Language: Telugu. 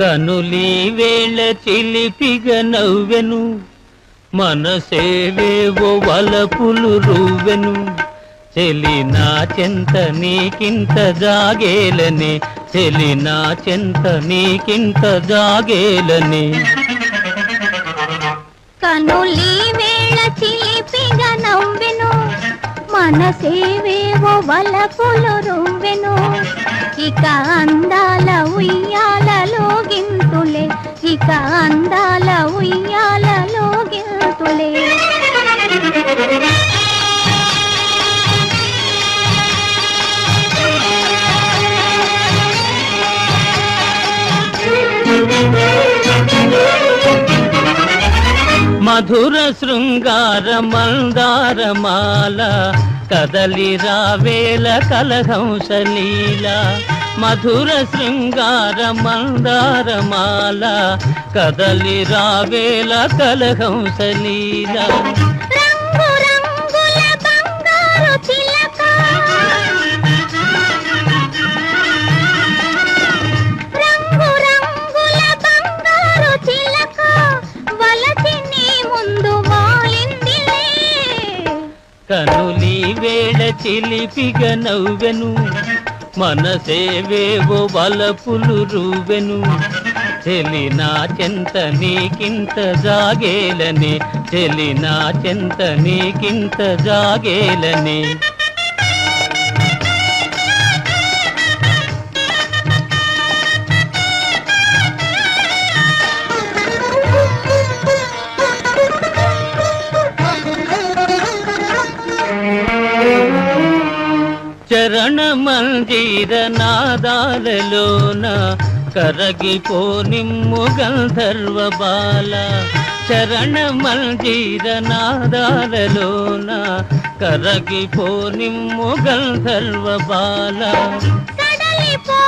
కనులీ వేళ చిలిపిగ నవ్వెను. మనసేవేవో వలపులు రువ్వెను. చెలి నా చెంత నీకింత జాగేలని. చెలి నా చెంత నీకింత జాగేలని. కనులి వేళ చిలిపిగా నవ్వెను. మనసేవేవో వలపులు రువ్వెను. ఇక అందాల ఉయ్య ఇక అందాల ఉయ్యాలలో గింతులే. మధుర శృంగార మందార మాల కదలి రావేల కలహంస కలహంసలీల మధుర శృంగార మందారమాల కదలి రావేల ముందు వాలిందిలే. కనులి వేళ చిలిపిగ నవ్వెను. మనసేవేవో వలపులు రూవెను. చెలినా చెంత నీకింత జాగేలని. చెలినా చెంత నీకింత జాగేలని. చరణ మందిర నాదాలలోన కరగిపో నిమ్ము గంధర్వ బాల చరణ మందిర నాదాలలోన కరగిపో నిమ్ము గంధర్వ బాల సడలిపో